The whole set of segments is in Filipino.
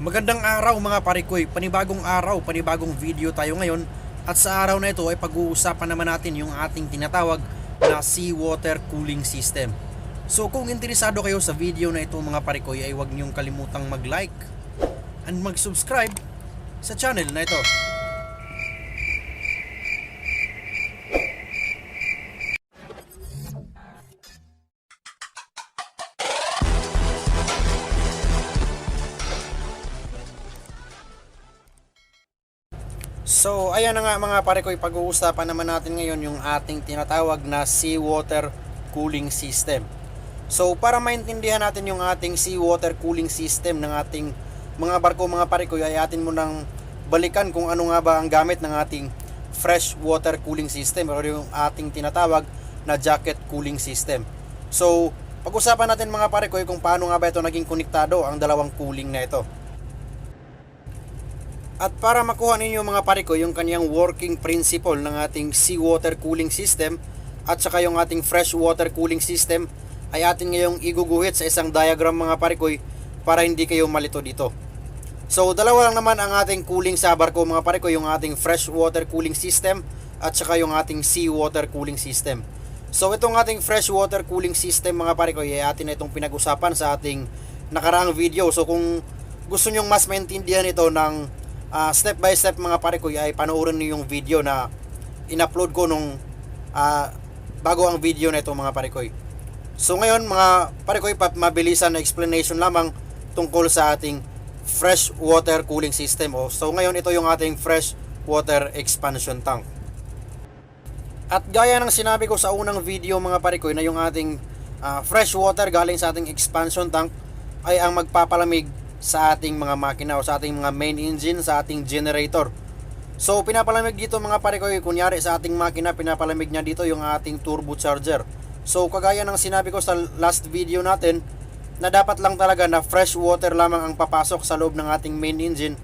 Magandang araw mga parikoy, panibagong araw, panibagong video tayo ngayon at sa araw na ito ay pag-uusapan naman natin yung ating tinatawag na seawater cooling system. So kung interesado kayo sa video na ito mga parikoy ay huwag niyong kalimutang mag-like and mag-subscribe sa channel na ito. So, ayan na nga mga pare ko, pag-uusapan naman natin ngayon yung ating tinatawag na seawater cooling system. So, para maintindihan natin yung ating seawater cooling system ng ating mga barko mga pare ko, ay atin mo nang balikan kung ano nga ba ang gamit ng ating fresh water cooling system o yung ating tinatawag na jacket cooling system. So, pag-usapan natin mga pare ko kung paano nga ba ito naging konektado ang dalawang cooling na ito. At para makuha ninyo mga pare ko yung kanyang working principle ng ating seawater cooling system at saka yung ating fresh water cooling system ay atin ngayong iguguhit sa isang diagram mga pare ko para hindi kayo malito dito. So dalawa lang naman ang ating cooling sa barko mga pare ko yung ating fresh water cooling system at saka yung ating seawater cooling system. So itong ating fresh water cooling system mga pare ko ay atin na itong pinag-usapan sa ating nakaraang video. So kung gusto nyong mas maintindihan ito ng ah, step by step mga pare ko ay panoorin niyo yung video na in-upload ko nung ah, bago ang video na ito mga pare ko. So ngayon mga pare ko mabilisan na explanation lamang tungkol sa ating fresh water cooling system. Oh, so ngayon ito yung ating fresh water expansion tank. At gaya ng sinabi ko sa unang video mga pare ko na yung ating ah, fresh water galing sa ating expansion tank ay ang magpapalamig sa ating mga makina o sa ating mga main engine, sa ating generator. So pinapalamig dito mga pare ko, kunyari sa ating makina, pinapalamig niya dito yung ating turbocharger. So kagaya ng sinabi ko sa last video natin, na dapat lang talaga na fresh water lamang ang papasok sa loob ng ating main engine.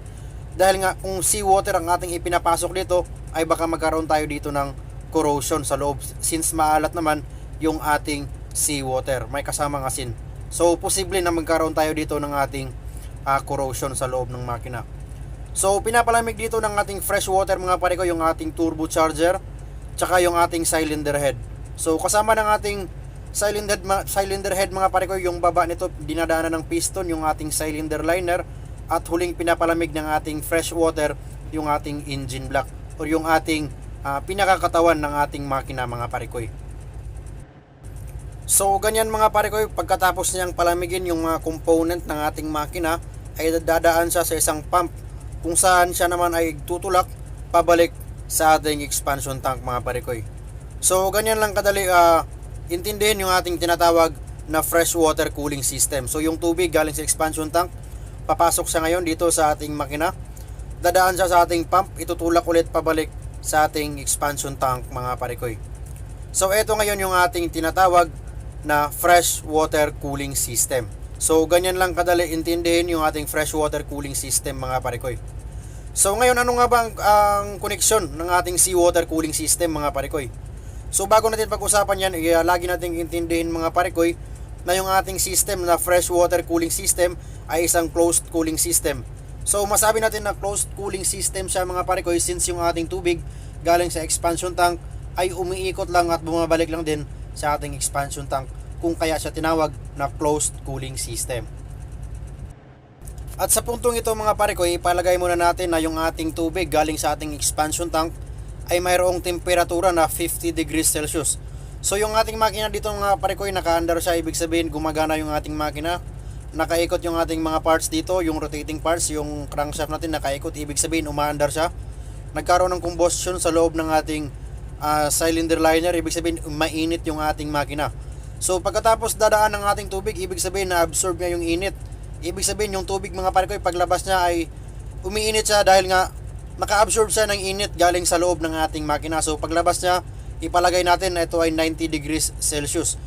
Dahil nga kung seawater ang ating ipinapasok dito, ay baka magkaroon tayo dito ng corrosion sa loob since maalat naman yung ating seawater. May kasamang asin. So posible na magkaroon tayo dito ng ating ah, corrosion sa loob ng makina. So pinapalamig dito ng ating fresh water mga pare ko yung ating turbocharger tsaka yung ating cylinder head. So kasama ng ating cylinder head, cylinder head mga pare ko yung baba nito dinadaanan ng piston yung ating cylinder liner at huling pinapalamig ng ating fresh water yung ating engine block or yung ating ah, pinakakatawan ng ating makina mga pare ko. So ganyan mga pare ko, pagkatapos niyang palamigin yung mga component ng ating makina ay dadaan siya sa isang pump kung saan siya naman ay tutulak pabalik sa ating expansion tank mga pare ko. So ganyan lang kadali ah, intindihin yung ating tinatawag na fresh water cooling system. So yung tubig galing sa expansion tank, papasok siya ngayon dito sa ating makina. Dadaan siya sa ating pump, itutulak ulit pabalik sa ating expansion tank mga pare ko. So ito ngayon yung ating tinatawag na fresh water cooling system. So ganyan lang kadali intindihin yung ating fresh water cooling system mga parikoy. So ngayon ano nga ba ang, ang koneksyon ng ating seawater cooling system mga parikoy? So bago natin pag-usapan yan, eh, lagi nating intindihin mga parikoy na yung ating system na fresh water cooling system ay isang closed cooling system. So masabi natin na closed cooling system siya mga parikoy since yung ating tubig galing sa expansion tank ay umiikot lang at bumabalik lang din sa ating expansion tank kung kaya siya tinawag na closed cooling system. At sa puntong ito mga pare ko, ipalagay muna natin na yung ating tubig galing sa ating expansion tank ay mayroong temperatura na 50 degrees Celsius. So yung ating makina dito mga pare ko, naka-under siya, ibig sabihin gumagana yung ating makina. Nakaikot yung ating mga parts dito, yung rotating parts, yung crankshaft natin nakaikot, ibig sabihin umaandar siya. Nagkaroon ng combustion sa loob ng ating ah, cylinder liner, ibig sabihin mainit yung ating makina. So pagkatapos dadaan ng ating tubig, ibig sabihin na absorb niya yung init. Ibig sabihin yung tubig mga pare ko, paglabas niya ay umiinit siya dahil nga naka-absorb siya ng init galing sa loob ng ating makina. So paglabas niya, ipalagay natin na ito ay 90 degrees Celsius.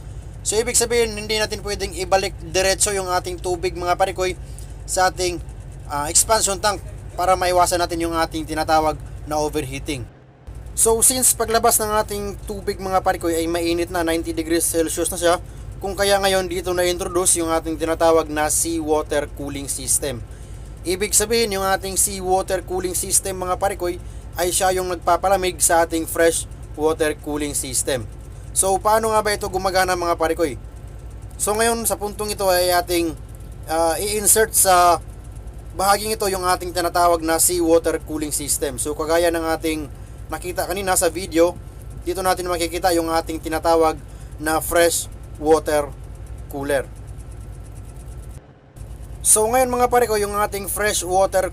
So ibig sabihin hindi natin pwedeng ibalik diretso yung ating tubig mga pare ko sa ating ah, expansion tank para maiwasan natin yung ating tinatawag na overheating. So since paglabas ng ating tubig mga parikoy ay mainit na 90 degrees Celsius na siya, kung kaya ngayon dito na introduce yung ating tinatawag na seawater cooling system. Ibig sabihin yung ating seawater cooling system mga parikoy ay siya yung nagpapalamig sa ating fresh water cooling system. So paano nga ba ito gumagana mga parikoy? So ngayon sa puntong ito ay ating ah, i-insert sa bahaging ito yung ating tinatawag na seawater cooling system. So kagaya ng ating nakita kanina sa video, dito natin makikita yung ating tinatawag na fresh water cooler. So ngayon mga pare ko, yung ating fresh water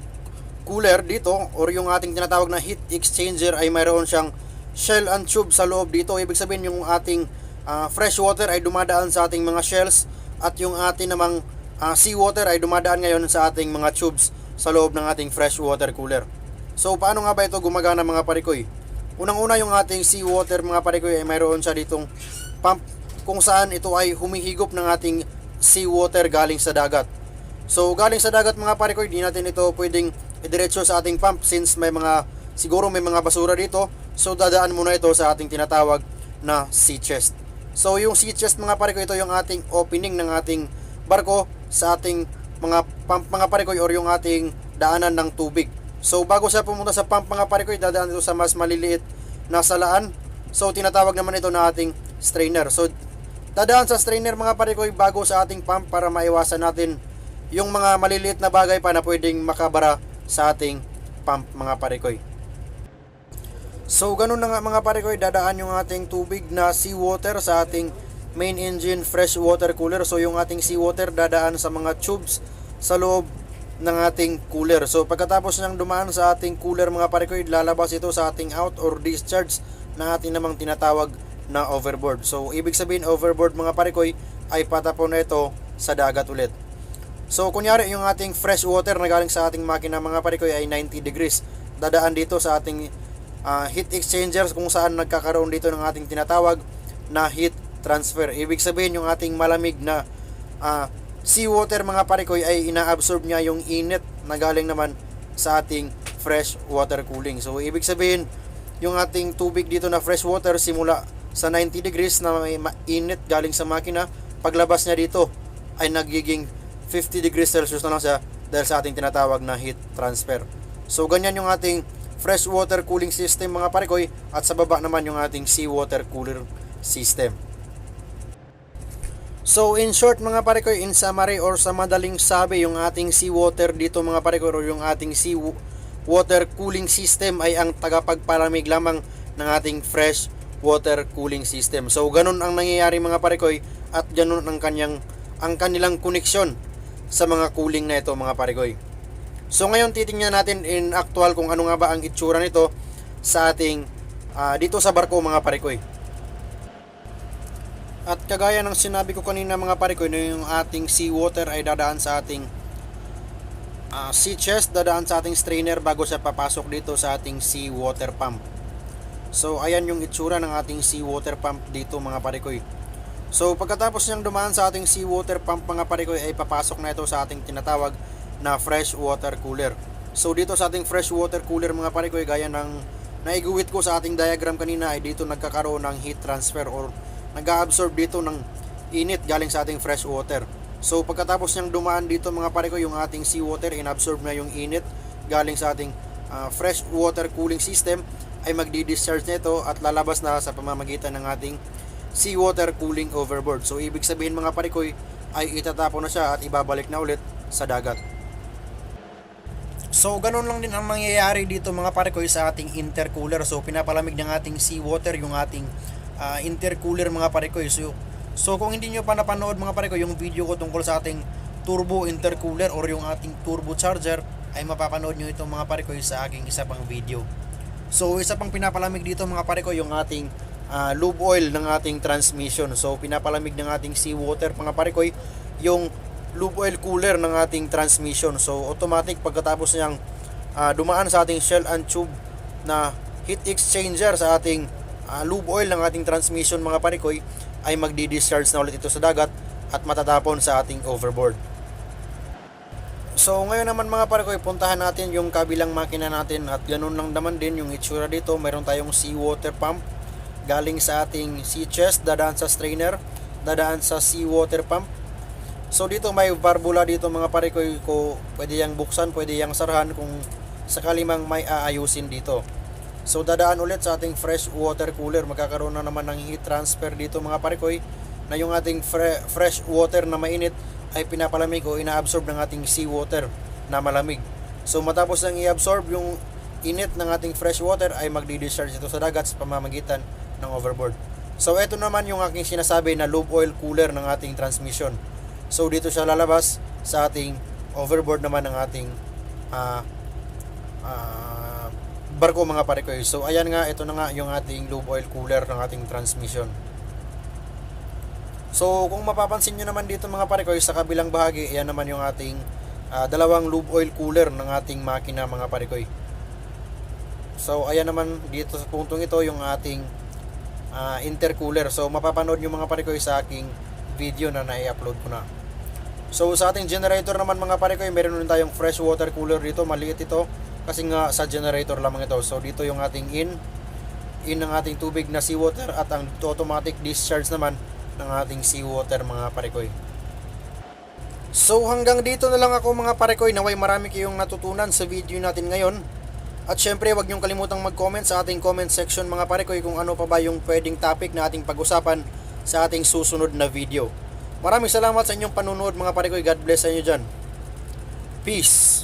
cooler dito or yung ating tinatawag na heat exchanger ay mayroon siyang shell and tube sa loob dito. Ibig sabihin yung ating ah, fresh water ay dumadaan sa ating mga shells at yung ating namang ah, seawater ay dumadaan ngayon sa ating mga tubes sa loob ng ating fresh water cooler. So paano nga ba ito gumagana mga parikoy? Unang-una yung ating seawater mga parikoy ay mayroon siya ditong pump kung saan ito ay humihigop ng ating seawater galing sa dagat. So galing sa dagat mga parikoy, di natin ito pwedeng idiretso sa ating pump since may mga siguro may mga basura dito. So dadaan muna ito sa ating tinatawag na sea chest. So yung sea chest mga parikoy, ito yung ating opening ng ating barko sa ating mga pump mga parikoy or yung ating daanan ng tubig. So bago siya pumunta sa pump mga parikoy, dadaan ito sa mas maliliit na salaan. So tinatawag naman ito na ating strainer. So dadaan sa strainer mga parikoy bago sa ating pump para maiwasan natin yung mga maliliit na bagay pa na pwedeng makabara sa ating pump mga parikoy. So ganun na nga mga parikoy, dadaan yung ating tubig na seawater sa ating main engine fresh water cooler. So yung ating seawater dadaan sa mga tubes sa loob ng ating cooler. So pagkatapos niyang dumaan sa ating cooler mga parikoy, lalabas ito sa ating out or discharge na ating namang tinatawag na overboard. So ibig sabihin overboard mga parikoy ay patapon na ito sa dagat ulit. So kunyari yung ating fresh water na galing sa ating makina mga parikoy ay 90 degrees. Dadaan dito sa ating ah, heat exchangers kung saan nagkakaroon dito ng ating tinatawag na heat transfer. Ibig sabihin yung ating malamig na ah, seawater mga parikoy ay inaabsorb niya yung init na galing naman sa ating fresh water cooling. So ibig sabihin yung ating tubig dito na fresh water simula sa 90 degrees na may ma- init galing sa makina, paglabas niya dito ay nagiging 50 degrees Celsius na lang siya dahil sa ating tinatawag na heat transfer. So ganyan yung ating fresh water cooling system mga parikoy at sa baba naman yung ating seawater cooler system. So in short mga parikoy, in summary or sa madaling sabi, yung ating seawater dito mga parikoy or yung ating sea water cooling system ay ang tagapagpalamig lamang ng ating fresh water cooling system. So ganun ang nangyayari mga parikoy at ganun ang kanyang ang kanilang koneksyon sa mga cooling na ito mga parikoy. So ngayon titingnan natin in actual kung ano nga ba ang itsura nito sa ating ah, dito sa barko mga parikoy. At kagaya ng sinabi ko kanina mga parikoy na yung ating seawater ay dadaan sa ating ah, sea chest, dadaan sa ating strainer bago siya papasok dito sa ating seawater pump. So ayan yung itsura ng ating seawater pump dito mga parikoy. So pagkatapos niyang dumaan sa ating seawater pump mga parikoy ay papasok na ito sa ating tinatawag na fresh water cooler. So dito sa ating fresh water cooler mga parikoy gaya ng naiguhit ko sa ating diagram kanina ay dito nagkakaroon ng heat transfer or nag-absorb dito ng init galing sa ating fresh water. So pagkatapos niyang dumaan dito mga parikoy yung ating seawater inabsorb na yung init galing sa ating ah, fresh water cooling system ay magdi-discharge nito at lalabas na sa pamamagitan ng ating seawater cooling overboard. So ibig sabihin mga parikoy ay itatapon na siya at ibabalik na ulit sa dagat. So ganun lang din ang mangyayari dito mga parikoy sa ating intercooler. So pinapalamig ng ating seawater yung ating ah, intercooler mga parikoy. So, so kung hindi nyo pa napanood mga parikoy yung video ko tungkol sa ating turbo intercooler or yung ating turbo charger ay mapapanood nyo itong mga parikoy sa aking isa pang video. So isa pang pinapalamig dito mga parikoy yung ating ah, lube oil ng ating transmission. So pinapalamig ng ating seawater mga parikoy yung lube oil cooler ng ating transmission. So automatic pagkatapos niyang ah, dumaan sa ating shell and tube na heat exchanger sa ating ah, lube oil ng ating transmission mga parikoy ay magdi-discharge na ulit ito sa dagat at matatapon sa ating overboard. So ngayon naman mga parikoy, puntahan natin yung kabilang makina natin at ganun lang naman din yung itsura dito. Mayroon tayong seawater pump galing sa ating sea chest, dadaan sa strainer, dadaan sa seawater pump. So dito may barbula dito mga pare ko, ko pwede yang buksan, pwede yang sarhan kung sakali mang may aayusin dito. So dadaan ulit sa ating fresh water cooler, magkakaroon na naman ng heat transfer dito mga pare ko na yung ating fre- fresh water na mainit ay pinapalamig o inaabsorb ng ating seawater na malamig. So matapos nang i-absorb yung init ng ating fresh water ay magdi-discharge ito sa dagat sa pamamagitan ng overboard. So ito naman yung aking sinasabi na lube oil cooler ng ating transmission. So dito siya lalabas sa ating overboard naman ng ating ah ah, barko mga pare ko. So ayan nga ito na nga yung ating lube oil cooler ng ating transmission. So kung mapapansin nyo naman dito mga pare ko sa kabilang bahagi, ayan naman yung ating ah, dalawang lube oil cooler ng ating makina mga pare ko. So ayan naman dito sa puntong ito yung ating ah, intercooler. So mapapanood nyo mga pare ko sa aking video na nai-upload ko na. So sa ating generator naman mga pare ko, meron din tayong fresh water cooler dito, maliit ito kasi nga sa generator lamang ito. So dito yung ating in in ng ating tubig na seawater at ang automatic discharge naman ng ating seawater mga parekoy. So hanggang dito na lang ako mga parekoy, naway marami kayong natutunan sa video natin ngayon. At syempre wag niyong kalimutang mag-comment sa ating comment section mga parekoy kung ano pa ba yung pwedeng topic na ating pag-usapan sa ating susunod na video. Maraming salamat sa inyong panunood mga parekoy. God bless sa inyo dyan. Peace!